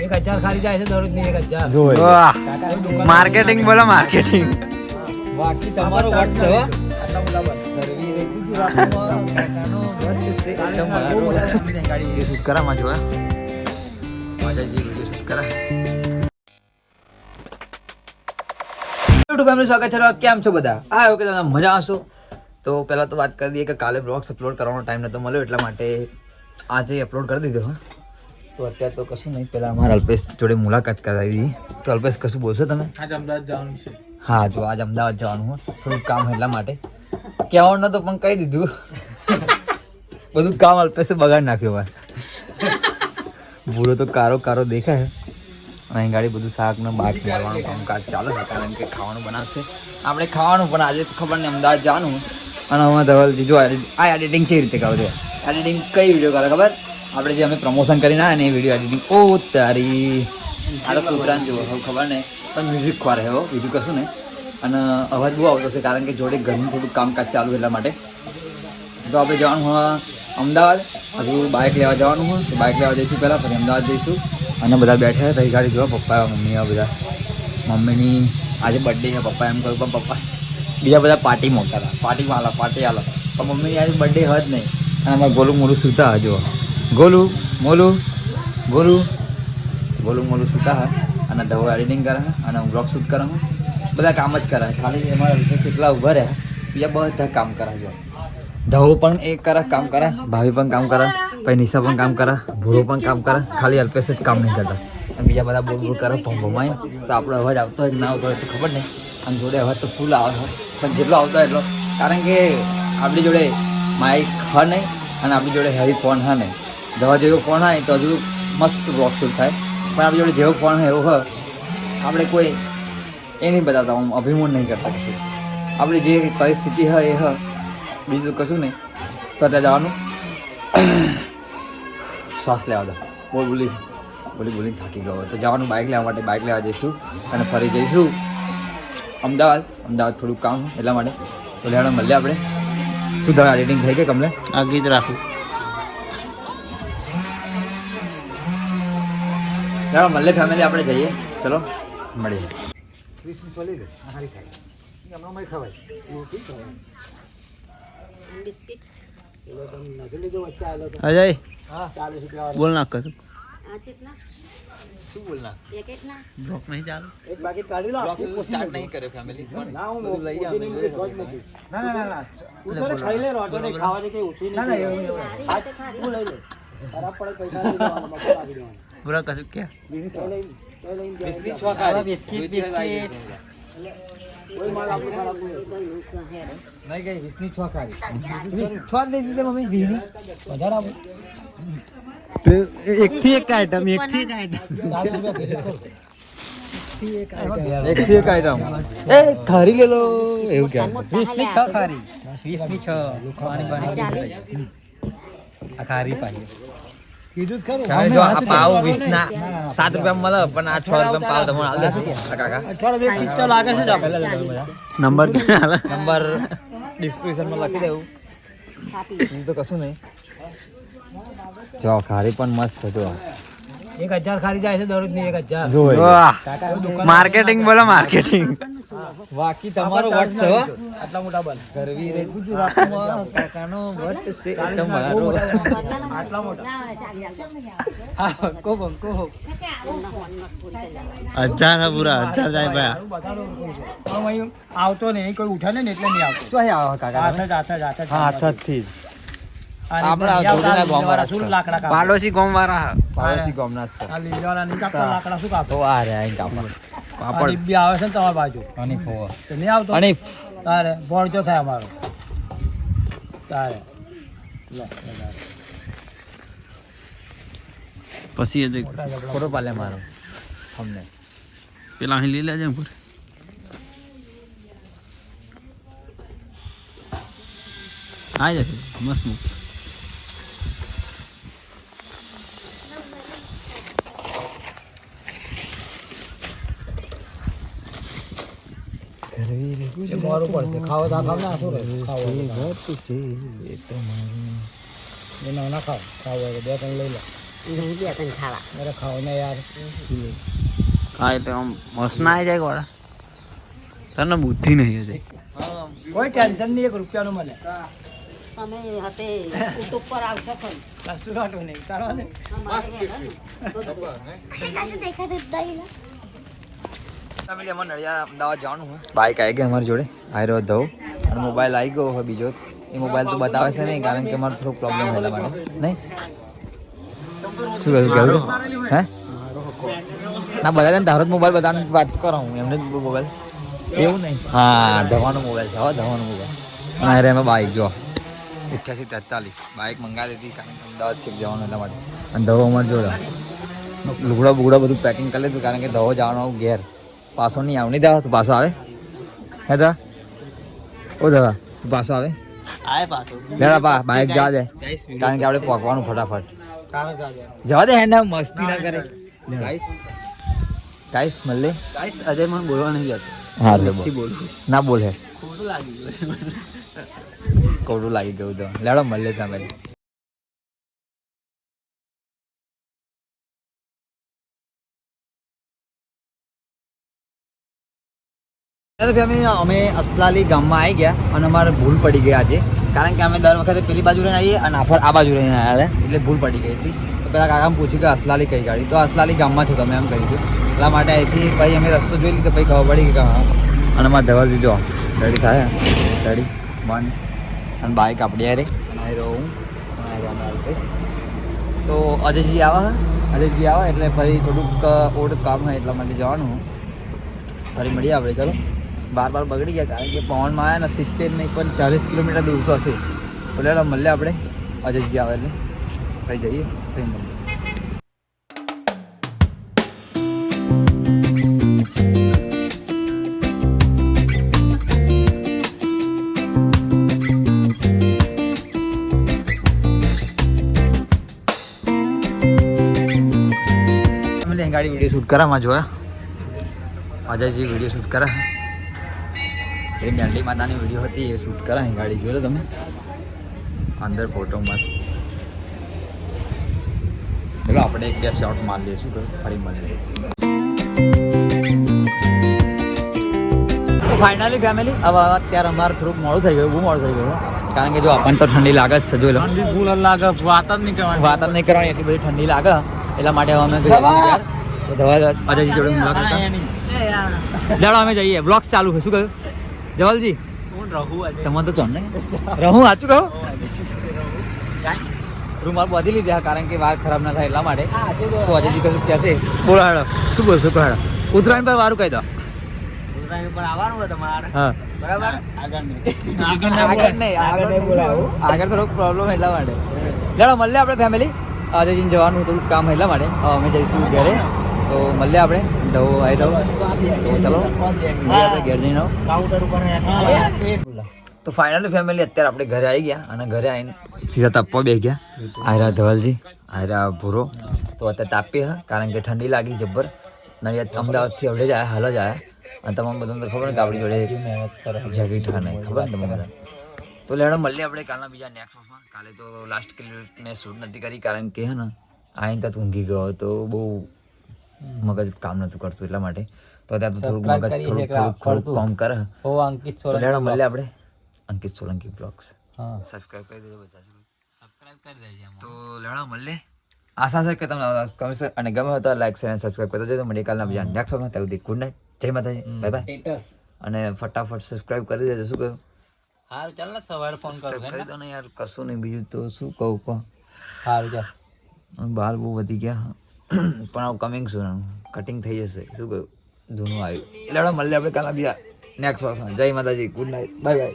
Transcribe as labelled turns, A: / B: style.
A: એક હજાર ખાલી જાય છે દરરોજની એક હજાર.
B: જોઈ.
C: વાહ.
A: કાકાની દુકાન
C: માર્કેટિંગ બોલો માર્કેટિંગ.
B: બાકી તમારો વટ છે હો.
A: આટલા મોટા બસ.
B: ગરવી રે ગુજરાતમાં કાકાનો વટ છે. તમારો.
C: ગાડી શૂટ કરા માં જોયા માતાજી વીડિયો શૂટ કરા.
B: યુટ્યુબ ફેમિલી સ્વાગત છે કેમ છો બધા? આ આવ્યો કે તમે મજા આવશો તો પહેલા તો વાત કરી દઈએ કે કાલે બ્લોગ્સ અપલોડ કરવાનો ટાઈમ નતો મળ્યો એટલા માટે આજે અપલોડ કરી દીધો હા. તો અત્યારે તો કશું નહીં. પહેલાં અમારા અલ્પેશ જોડે મુલાકાત કરાવી તો અલ્પેશ કશું બોલશો તમે?
A: આજ અમદાવાદ જવાનું છે.
B: હા જો આજ અમદાવાદ જવાનું હોય થોડુંક કામ એટલા માટે. કહેવાનું તો પણ કહી દીધું. બધું કામ અલ્પેશે બગાડ નાખ્યું ભાઈ ભૂરો તો કારો કારો દેખાય. અને અહીં ગાડી બધું શાક ને બાક મારવાનું કામકાજ ચાલે છે. કારણ કે ખાવાનું બનાવશે. આપણે ખાવાનું પણ આજે તો ખબર નહીં અમદાવાદ જવાનું. અને હમણાં ધવલજી જો આ એડિટિંગ કેવી રીતે કરો છો? એડિટિંગ કઈ વીડિયો કરે ખબર? આપણે જે અમે પ્રમોશન કરીને આવ્યા ને એ વીડિયો એડિટિંગ ઓ તારી. આ તો કૂતરાને જુઓ, હવે ખબર નહીં, પણ મ્યુઝિક ખોરે હો, બીજું કશું નહીં. અને અવાજ બહુ આવતો છે કારણ કે જોડે ઘરનું થોડું કામકાજ ચાલુ એટલા માટે. તો આપણે જવાનું હોય અમદાવાદ. હજુ બાઇક લેવા જવાનું હોય, તો બાઇક લેવા જઈશું પહેલાં પછી અમદાવાદ જઈશું. અને બધા બેઠા રહી ગાડી જોવા, પપ્પા, મમ્મી બધા. મમ્મીની આજે બર્થડે છે, પપ્પા એમ કહ્યું, પણ પપ્પા, બીજા બધા પાર્ટી મોકલા હતા પાર્ટીમાં આલા પાર્ટી આલા પણ મમ્મીની આજે બર્થડે હોય જ નહીં. અને અમારે ગોલું મોડું સૂતા હજુ ગોલું, મોલું, ગોલું. ગોલું, મોલું સૂતા હા અને ધવો એડિટિંગ કરે અને હું બ્લોગ શૂટ હું બધા કામ જ કરે ખાલી અમારા એટલા ઊભા રહ્યા બીજા બધા કામ કરે જો ધવો પણ એ કરે, કામ કરે. ભાભી પણ કામ કરે. પછી નિશા પણ કામ કરે. ભૂરો પણ કામ કરે. ખાલી અલ્પેશ જ કામ નહીં કરતા. અને બીજા બધા બોલ બોલ કરે, ભમ ભમાય. તો આપણો અવાજ આવતો હોય ના આવતો હોય તો ખબર નહીં. અને જોડે અવાજ તો ફૂલ આવે પણ જેટલો આવતો એટલો. કારણ કે આપણી જોડે માઇક હ નહીં અને આપણી જોડે હેવી ફોન હા નહીં. દવા જેવો ફોન હોય તો હજુ મસ્ત બ્લોક થાય. પણ આપણી જોડે જેવો ફોન હોય એવો હોય, આપણે કોઈ એ નહીં બતાવતા, હું અભિમાન નહીં કરતા કશું. આપણી જે પરિસ્થિતિ હોય એ હોય, બીજું કશું નહીં. તો ત્યાં જવાનું. શ્વાસ લેવા દો. બોલ, બોલી. બોલી બોલી, થાકી ગયો. તો જવાનું બાઇક લેવા માટે. બાઇક લેવા જઈશું અને ફરી જઈશું. અમદાવાદ. અમદાવાદ થોડું કામ એટલા માટે. તો લેવાનું મળીએ આપણે. શું તમે એડિટિંગ થઈ ગઈ કમલે
C: આ ગીત રાખું.
B: લેવા મળીએ ફેમિલી આપણે જઈએ ચલો મળીએ
D: બિસ્કિટ
C: અજય
B: હા
A: ચાલીસ રૂપિયા
C: બોલ નાખ કશું
D: આ ચેટલા
B: શું બોલના
D: પેકેટના
C: બ્લોક નહીં ચાલુ
A: એક બાકી કાઢી લો
B: સ્ટાર્ટ નહીં કર્યો ફેમિલી
A: ના હું
B: બધું લઈ
A: ઉઠીને
B: આવો,
A: મૂકી જ નથી. ના ના ના ના ઉતરે ખાઈ લે રોટો ને ખાવાની કઈ ઉઠી નહીં આજ તું લઈ લે ખરાબ પડે પૈસા લઈ લેવાના મફત આપી દેવાના
C: પૂરા કશું કે એક થી એક આઈટમ એક થી એક આઈટમ
B: એક થી એક આઈટમ એ ખરી. લે લો એવું કે
D: ની ખારી.
A: ની પાણી પાણી આ ખારી પાણી કીધું ખરું.
B: હવે જો આ પાવ વીસ ના સાત રૂપિયા મળે પણ આ છ રૂપિયા પાવ તમને આલ કાકા.
A: લાગે છે
C: નંબર
B: નંબર ડિસ્ક્રિપ્શનમાં લખી દેવું. તો કશું નહીં. જો ખારી પણ મસ્ત જો.
A: એક હજાર ખાલી જાય છે દરરોજની એક હજાર.
C: માર્કેટિંગ બોલો માર્કેટિંગ.
B: બાકી તમારો વટ છે
A: આટલા મોટા બન
B: કરવી રે. ગુજરાતમાં કાકાનો વટ છે તમારો
A: આટલા મોટા. કો કોબ
C: હજાર હા. પૂરા. હજાર જાય ભાઈ
A: અહીં આવતો નહીં કોઈ ઉઠાને ને એટલે નહીં આવતો.
B: આવો કાકા
A: હાથ જ હાથ જ હાથ જ
B: હાથ જ
A: આ
C: પાડોશી વાળા
B: પાડોશી ગોમ ના છે
A: લાકડા શું કાપો?
B: તો આ રે અહીં કાપડ.
C: પાપડ
A: ડીબ્બી આવે છે ને તમારી બાજુ.
B: અને ફોવા
A: તો નહીં આવતો?
B: અને
A: તારે બોળજો થાય અમારો? તારે. લે, લે, લે.
C: પછી એ
B: પાલે મારો. અમને.
C: પેલા અહીં લઈ લેજે ઉપર આવી જશે મસ્ત મસ્ત.
A: એ મોરું પડશે ખાવો તો ખાવ ના શું ખાવો ખાવ. એ ના ખાવ. ખાવ બે ત્રણ લઈ લો.
D: બે ત્રણ ખાવા.
A: ખાઓ ને યાર.
C: હા તો આમ મસ્ત ના આવી જાય વાળા તને બુદ્ધિ નહીં હશે
A: કોઈ ટેન્શન નહીં એક રૂપિયાનું મને.
D: અમે હતે યુટ્યુબ પર આવશો ખરી
A: કશું નહીં. તારો ને
D: હેડો ને.
B: ફેમિલી અમારે નડિયાદ અમદાવાદ જવાનું હોય. બાઇક આવી ગઈ અમારી જોડે. આયરો ધવ. અને મોબાઈલ આવી ગયો હોય બીજો. એ મોબાઈલ તો બતાવે છે નહીં કારણ કે અમારે થોડોક પ્રોબ્લેમ એટલા માટે નહીં? શું કહ્યું કહેવું હે? ના બધા તને તારો જ મોબાઈલ બતાવવાની વાત કરો હું એમને જ મોબાઈલ એવું નહીં? હા ધવાનો મોબાઈલ છે હવે ધવાનો મોબાઈલ અને અરે એમાં બાઇક જો. અઠ્યાસી તેતાલીસ. બાઇક મંગાવી લીધી કારણ કે અમદાવાદ છેક જવાનું એટલા માટે. અને ધવો અમારે જોડે. લુગડા બુગડા બધું પેકિંગ કરી લીધું કારણ કે ધવો જવાનો ઘેર પાછો નહીં આવ. નહીં દેવા તું પાછો આવે. હે દા ઓ દાદા તું પાછો આવે. લેડા પા બાઇક જવા દે. કારણ કે આપણે પકવાનું ફટાફટ. જવા દે હેન્ડ મસ્તી ના કરે.
C: ગાઈસ.
B: ગાઈસ મળે
C: ગાઈસ અજય મને બોલવા નહીં જતો.
B: હા એટલે બોલ. ના બોલ. હે
C: ખોટું લાગી ગયું
B: ખોટું લાગી ગયું તો. લેડો મળે તમે. અમે અમે અસલાલી ગામમાં આવી ગયા અને અમારે ભૂલ પડી ગઈ આજે. કારણ કે અમે દર વખતે પેલી બાજુ રહીને આવીએ અને આફર આ બાજુ રહીને આવ્યા એટલે ભૂલ પડી ગઈ હતી. તો પેલા કાકાને પૂછ્યું કે અસલાલી કઈ ગાડી? તો અસલાલી ગામમાં છો તમે એમ કહ્યું એટલા માટે અહીંથી પછી અમે રસ્તો જોઈ લીધો, પછી ખબર પડી કે અને અમારે ધવલ જો રેડી થાય? રેડી વન અને બાઇક આપણી યારે અને રહું આ રહ્યો તો અજયજી આવે અજયજી આવે, એટલે ફરી થોડુંક ઓડ કામ હોય એટલા માટે જવાનું ફરી મળીએ આપણે, ચલો. બાર બાર બગડી ગયા, કારણ કે પવનમાં આવ્યા ને સિત્તેર નહીં, પણ ચાલીસ કિલોમીટર દૂર તો હશે. એટલે મળીએ આપણે. અજયજી આવે એટલે. ફરી જઈએ, ફરી મળીએ. ગાડી વીડિયો શૂટ કરામાં જોયા. અજયજી વીડિયો શૂટ કરા એ દાંડી માતાની વીડિયો હતી એ શૂટ કરા ગાડી. જોયો તમે. અંદર ફોટો મસ્ત. ચલો આપણે એક બે શોટ મારી લઈશું ફરી મળીએ. ફાઇનલી ફેમિલી હવે અત્યારે અમારે થોડુંક મોડું થઈ ગયું બહુ મોડું થઈ ગયું કારણ કે જો આપણને તો ઠંડી લાગે જ છે જોઈ લો.
A: ફૂલ લાગે વાત જ નહીં કરવાની.
B: વાત જ નહીં કરવાની એટલી બધી ઠંડી લાગે. એટલા માટે અમે તો દવા અજયજી જોડે મુલાકાત લડો અમે જઈએ. બ્લોક્સ ચાલુ છે શું કહ્યું? જવલજી
C: હું રહું
B: તમે તો ચોન રહું સાચું કહો? રૂમાલ બાંધી લીધી કારણ કે વાર ખરાબ ના થાય એટલા માટે. તો અજયજી કશું કહેશે બોલો હેડો શું બોલશો કહો હેડો ઉત્તરાયણ પર વારું કહી દો.
C: ઉત્તરાયણ પર આવવાનું હોય તમારે?
B: હા.
C: બરાબર? આગળ નહીં.
A: આગળ
B: આગળ નહીં આગળ નહીં બોલાવું. આગળ થોડોક પ્રોબ્લેમ એટલા માટે. ચાલો મળીએ આપણે ફેમિલી અજયજીને જવાનું થોડુંક કામ એટલા માટે. અમે જઈશું ઘરે. તો મળીએ આપણે. ઢવ આવી ઢવ તો ચલો. આપણે ઘેર જઈને.
C: કાઉન્ટર ઉપર
B: તો ફાઇનલી ફેમિલી અત્યારે આપણે ઘરે આવી ગયા અને ઘરે આવીને સીધા તાપવા બે ગયા. આયરા ધવલજી આયરા ભૂરો. તો અત્યારે તાપીએ હા કારણ કે ઠંડી લાગી જબ્બર. નડિયાદ અમદાવાદથી અવડે જ આવ્યા હાલ જ આવ્યા અને તમામ બધાને તો ખબર ને કે આપણી જોડે જગી નહીં. ખબર ને તમને? તો લેડો મળીએ આપણે કાલના બીજા નેક્સ્ટ વર્ષમાં કાલે તો લાસ્ટ કિલોમીટર શૂટ નથી કરી કારણ કે હે ને આઈને ત્યાં ઊંઘી ગયો. તો બહુ મગજ કામ નતું કરતું એટલા માટે. તો ત્યાં તો થોડુંક મગજ થોડુંક થોડુંક થોડુંક કામ કરે.
A: ઓ અંકિત
B: સોલંકી લેડો મળીએ આપણે. અંકિત સોલંકી બ્લોગ્સ.
A: હા.
B: સબસ્ક્રાઇબ કરી દેજો બધા
C: સબસ્ક્રાઇબ કરી દેજો
B: તો લેડો મળીએ આશા છે કે તમને કમેન્ટ અને ગમે હોય તો લાઈક શેર અને સબસ્ક્રાઇબ કરતા જજો મળીએ કાલના બીજા નેક્સ્ટ વખત ત્યાં સુધી ગુડ નાઇટ જય માતાજી. બાય બાય અને ફટાફટ સબસ્ક્રાઇબ કરી દેજો. શું કહ્યું?
C: હારું ચાલ ને સવારે ફોન કરું
B: કરી દો ને યાર. કશું નહીં બીજું તો શું કહું કહો.
A: હારું ચાલ.
B: બાર બહુ વધી ગયા. પણ આવું કમિંગ શું કટિંગ થઈ જશે. શું કહ્યું ધૂનું આવ્યું. એટલે મળીએ આપણે કાલના બીજા નેક્સ્ટ વર્ષમાં જય માતાજી. Good night bye bye